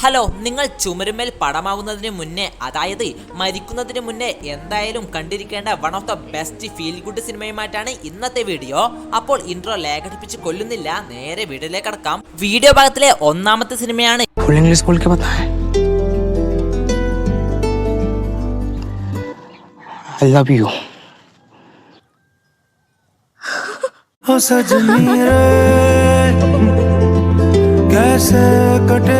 Hello നിങ്ങൾ ചുമരുമേൽ പടമാകുന്നതിന് മുന്നേ അതായത് മരിക്കുന്നതിന് മുന്നേ എന്തായാലും കണ്ടിരിക്കേണ്ട one of the best feel good സിനിമയുമായിട്ടാണ് ഇന്നത്തെ വീഡിയോ അപ്പോൾ ഇൻട്രോ ലേഖടിപ്പിച്ച് കൊല്ലുന്നില്ല നേരെ വീഡിയോയിലേക്ക് കടക്കാം വീഡിയോ ഭാഗത്തിലെ ഒന്നാമത്തെ സിനിമയാണ് फुल इंग्लिश बोल के बताएं आई लव यू हो सजनी रे कैसे कटे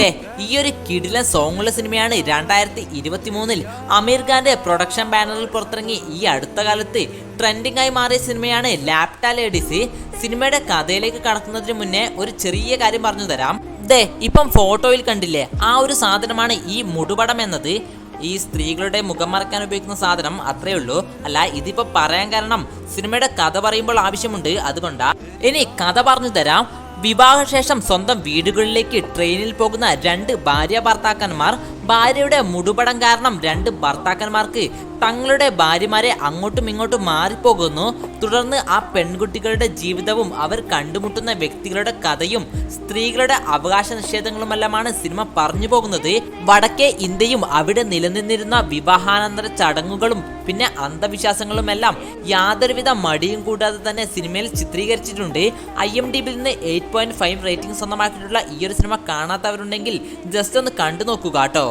അതെ ഈ ഒരു കിടിലൻ സോങ്ങുള്ള സിനിമയാണ് രണ്ടായിരത്തി ഇരുപത്തി മൂന്നിൽ അമീർ ഖാന്റെ പ്രൊഡക്ഷൻ ബാനറിൽ പുറത്തിറങ്ങി ഈ അടുത്ത കാലത്ത് ട്രെൻഡിംഗ് ആയി മാറിയ സിനിമയാണ് ലാപ്ട ലേഡീസ്. സിനിമയുടെ കഥയിലേക്ക് കടക്കുന്നതിന് മുന്നേ ഒരു ചെറിയ കാര്യം പറഞ്ഞു തരാം. ദേ ഇപ്പം ഫോട്ടോയിൽ കണ്ടില്ലേ? ആ ഒരു സാധനമാണ് ഈ മുടുപടം എന്നത്. ഈ സ്ത്രീകളുടെ മുഖം മറക്കാൻ ഉപയോഗിക്കുന്ന സാധനം അത്രേ ഉള്ളൂ. അല്ല ഇതിപ്പോ പറയാൻ കാരണം സിനിമയുടെ കഥ പറയുമ്പോൾ ആവശ്യമുണ്ട്. അതുകൊണ്ടാ. ഇനി കഥ പറഞ്ഞു തരാം. വിവാഹശേഷം സ്വന്തം വീടുകളിലേക്ക് ട്രെയിനിൽ പോകുന്ന രണ്ട് ഭാര്യ ഭർത്താക്കന്മാർ ഭാര്യയുടെ മുടുപടം കാരണം രണ്ട് ഭർത്താക്കന്മാർക്ക് തങ്ങളുടെ ഭാര്യമാരെ അങ്ങോട്ടും ഇങ്ങോട്ടും മാറിപ്പോകുന്നു. തുടർന്ന് ആ പെൺകുട്ടികളുടെ ജീവിതവും അവർ കണ്ടുമുട്ടുന്ന വ്യക്തികളുടെ കഥയും സ്ത്രീകളുടെ അവകാശ നിഷേധങ്ങളുമെല്ലാമാണ് സിനിമ പറഞ്ഞു പോകുന്നത്. വടക്കേ ഇന്ത്യയും അവിടെ നിലനിന്നിരുന്ന വിവാഹാനന്തര ചടങ്ങുകളും പിന്നെ അന്ധവിശ്വാസങ്ങളുമെല്ലാം യാതൊരുവിധ മടിയും കൂടാതെ തന്നെ സിനിമയിൽ ചിത്രീകരിച്ചിട്ടുണ്ട്. ഐ എം ഡി ബിൽ നിന്ന് എയ്റ്റ് പോയിന്റ് ഫൈവ് റേറ്റിംഗ് സ്വന്തമാക്കിയിട്ടുള്ള ഈ ഒരു സിനിമ കാണാത്തവരുണ്ടെങ്കിൽ ജസ്റ്റ് ഒന്ന് കണ്ടു നോക്കുക കേട്ടോ.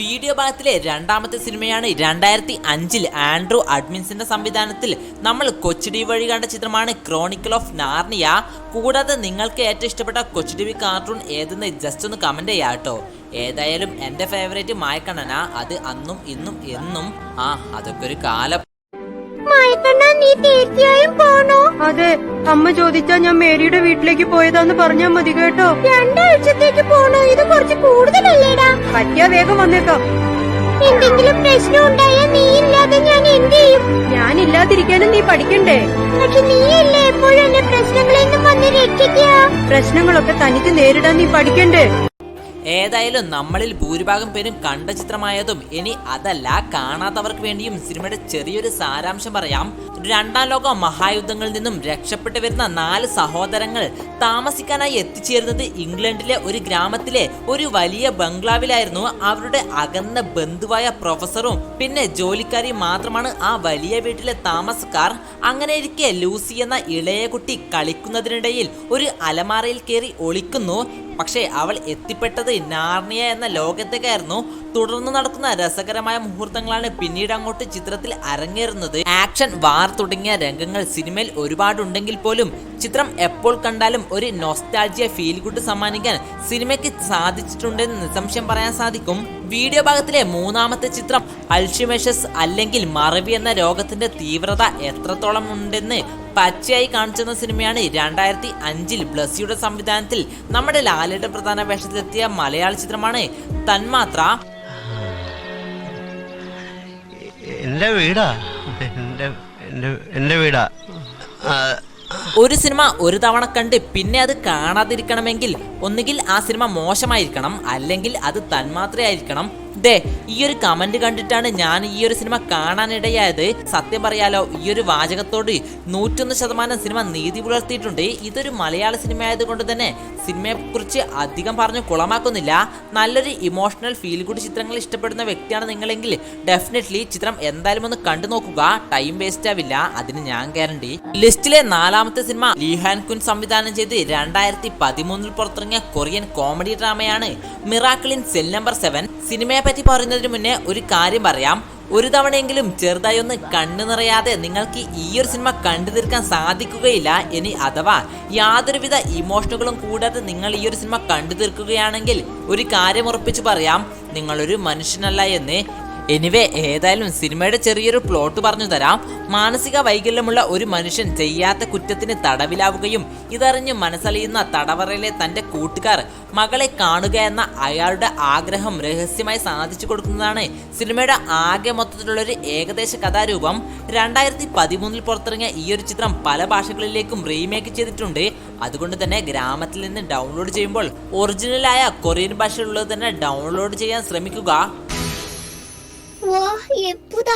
വീഡിയോ ഭാഗത്തിലെ രണ്ടാമത്തെ സിനിമയാണ് രണ്ടായിരത്തി അഞ്ചിൽ ആൻഡ്രൂ അഡ്മിൻസിന്റെ സംവിധാനത്തിൽ നമ്മൾ കൊച്ചിടി വഴി കണ്ട ചിത്രമാണ് ക്രോണിക്കൽ ഓഫ് നാർണിയ. കൂടാതെ നിങ്ങൾക്ക് ഏറ്റവും ഇഷ്ടപ്പെട്ട കൊച്ചിടി വി കാർട്ടൂൺ ഏതെന്ന് ജസ്റ്റ് ഒന്ന് കമന്റ് ചെയ്യാം കേട്ടോ. ഏതായാലും എന്റെ ഫേവറേറ്റ് മായക്കണ്ണന. അത് അന്നും ഇന്നും എന്നും ആ അതൊക്കെ ഒരു കാലം. നീ അമ്മ ചോദിച്ചാ ഞാൻ മേരിയുടെ വീട്ടിലേക്ക് പോയതാന്ന് പറഞ്ഞാ മതി കേട്ടോ. രണ്ടാഴ്ചത്തേക്ക് പോണോ? ഇത് കുറച്ച് കൂടുതലല്ലേടാ? പറ്റിയ വേഗം വന്നേക്കാം. എന്തെങ്കിലും പ്രശ്നം ഉണ്ടായാൽ നീ ഇല്ലാതെ ഞാൻ എന്ത് ചെയ്യും? ഞാൻ ഞാനില്ലാതിരിക്കാനും നീ പഠിക്കണ്ടേ? പക്ഷെ നീയല്ലേ എപ്പോഴും എന്നെ പ്രശ്നങ്ങളിൽ നിന്നും വന്ന് രക്ഷിക്കുക? പ്രശ്നങ്ങളൊക്കെ തനിക്ക് നേരിടാൻ നീ പഠിക്കണ്ടേ? ഏതായാലും നമ്മളിൽ ഭൂരിഭാഗം പേരും കണ്ട ചിത്രമായതും ഇനി അതല്ല കാണാത്തവർക്ക് വേണ്ടിയും സിനിമയുടെ ചെറിയൊരു സാരാംശം പറയാം. രണ്ടാം ലോക മഹായുദ്ധങ്ങളിൽ നിന്നും രക്ഷപ്പെട്ടു വരുന്ന നാല് സഹോദരങ്ങൾ താമസിക്കാനായി എത്തിച്ചേരുന്നത് ഇംഗ്ലണ്ടിലെ ഒരു ഗ്രാമത്തിലെ ഒരു വലിയ ബംഗ്ലാവിലായിരുന്നു. അവരുടെ അകന്ന ബന്ധുവായ പ്രൊഫസറും പിന്നെ ജോലിക്കാരിയും മാത്രമാണ് ആ വലിയ വീട്ടിലെ താമസക്കാർ. അങ്ങനെ ഇരിക്കെ ലൂസി എന്ന ഇളയ കുട്ടി കളിക്കുന്നതിനിടയിൽ ഒരു അലമാറയിൽ കയറി ഒളിക്കുന്നു. പക്ഷേ അവൾ എത്തിപ്പെട്ടത് നാർണിയ എന്ന ലോകത്തേക്കായിരുന്നു തുടർന്ന് നടക്കുന്ന രസകരമായ മുഹൂർത്തങ്ങളാണ് പിന്നീട് അങ്ങോട്ട് ചിത്രത്തിൽ അരങ്ങേറുന്നത്. ആക്ഷൻ വാർ തുടങ്ങിയ രംഗങ്ങൾ സിനിമയിൽ ഒരുപാടുണ്ടെങ്കിൽ പോലും ചിത്രം എപ്പോൾ കണ്ടാലും ഒരു നൊസ്റ്റാൾജിയ ഫീൽ ഗുഡ് സമ്മാനിക്കാൻ സിനിമയ്ക്ക് സാധിച്ചിട്ടുണ്ടെന്ന് നിസംശയം പറയാൻ സാധിക്കും. വീഡിയോ ഭാഗത്തിലെ മൂന്നാമത്തെ ചിത്രം അൽഷിമേഷസ് അല്ലെങ്കിൽ മറവി എന്ന രോഗത്തിന്റെ തീവ്രത എത്രത്തോളം ഉണ്ടെന്ന് പച്ചയായി കാണിച്ചെന്ന സിനിമയാണ് രണ്ടായിരത്തി അഞ്ചിൽ ബ്ലസ്സിയുടെ സംവിധാനത്തിൽ നമ്മുടെ ലാലേട്ട പ്രധാന വേഷത്തിലെത്തിയ മലയാള ചിത്രമാണ് തന്മാത്ര. എന്റെ വീടാ. എന്റെ വീടാ. ഒരു സിനിമ ഒരു തവണ കണ്ട് പിന്നെ അത് കാണാതിരിക്കണമെങ്കിൽ ഒന്നുകിൽ ആ സിനിമ മോശമായിരിക്കണം അല്ലെങ്കിൽ അത് തന്മാത്രയായിരിക്കണം ദേ ഈ ഒരു കമന്റ് കണ്ടിട്ടാണ് ഞാൻ ഈ ഒരു സിനിമ കാണാനിടയായത്. സത്യം പറയാലോ ഈ ഒരു വാചകത്തോട് നൂറ്റൊന്ന് ശതമാനം സിനിമ നീതി പുലർത്തിയിട്ടുണ്ട്. ഇതൊരു മലയാള സിനിമ ആയതുകൊണ്ട് തന്നെ സിനിമയെക്കുറിച്ച് അധികം പറഞ്ഞ് കുളമാക്കുന്നില്ല. നല്ലൊരു ഇമോഷണൽ ഫീൽ ഗുഡ് ചിത്രങ്ങൾ ഇഷ്ടപ്പെടുന്ന വ്യക്തിയാണ് നിങ്ങളെങ്കിൽ ഡെഫിനറ്റ്ലി ചിത്രം എന്തായാലും ഒന്ന് കണ്ടു നോക്കുക ടൈം വേസ്റ്റ് ആവില്ല അതിന് ഞാൻ ഗ്യാരണ്ടി ലിസ്റ്റിലെ നാലാമത്തെ സിനിമ ലീഹാൻ കുൻ സംവിധാനം ചെയ്ത് രണ്ടായിരത്തി പതിമൂന്നിൽ പുറത്തിറങ്ങിയ Korean comedy ഡ്രാമയാണ് miracle in cell number seven. സിനിമയെ പറ്റി പറയുന്നതിന് മുന്നേ ഒരു കാര്യം പറയാം. ഒരു തവണയെങ്കിലും ചെറുതായി ഒന്ന് കണ്ണു നിറയാതെ നിങ്ങൾക്ക് ഈ ഒരു സിനിമ കണ്ടു തീർക്കാൻ സാധിക്കുകയില്ല ഇനി അഥവാ യാതൊരുവിധ ഇമോഷനുകളും കൂടാതെ നിങ്ങൾ ഈ ഒരു സിനിമ കണ്ടു തീർക്കുകയാണെങ്കിൽ ഒരു കാര്യം ഉറപ്പിച്ചു പറയാം. നിങ്ങളൊരു മനുഷ്യനല്ല എന്ന് എനിവേ ഏതായാലും സിനിമയുടെ ചെറിയൊരു പ്ലോട്ട് പറഞ്ഞു തരാം. മാനസിക വൈകല്യമുള്ള ഒരു മനുഷ്യൻ ചെയ്യാത്ത കുറ്റത്തിന് തടവിലാവുകയും ഇതറിഞ്ഞ് മനസ്സലിയുന്ന തടവറയിലെ തന്റെ കൂട്ടുകാർ മകളെ കാണുക എന്ന അയാളുടെ ആഗ്രഹം രഹസ്യമായി സാധിച്ചു കൊടുക്കുന്നതാണ്. സിനിമയുടെ ആകെ മൊത്തത്തിലുള്ള ഒരു ഏകദേശ കഥാരൂപം. രണ്ടായിരത്തി പതിമൂന്നിൽ പുറത്തിറങ്ങിയ ഈ ഒരു ചിത്രം പല ഭാഷകളിലേക്കും റീമേക്ക് ചെയ്തിട്ടുണ്ട്. അതുകൊണ്ട് തന്നെ ഗ്രാമത്തിൽ നിന്ന് ഡൗൺലോഡ് ചെയ്യുമ്പോൾ ഒറിജിനലായ കൊറിയൻ ഭാഷയിലുള്ളത് തന്നെ ഡൗൺലോഡ് ചെയ്യാൻ ശ്രമിക്കുക. 와 예쁘다.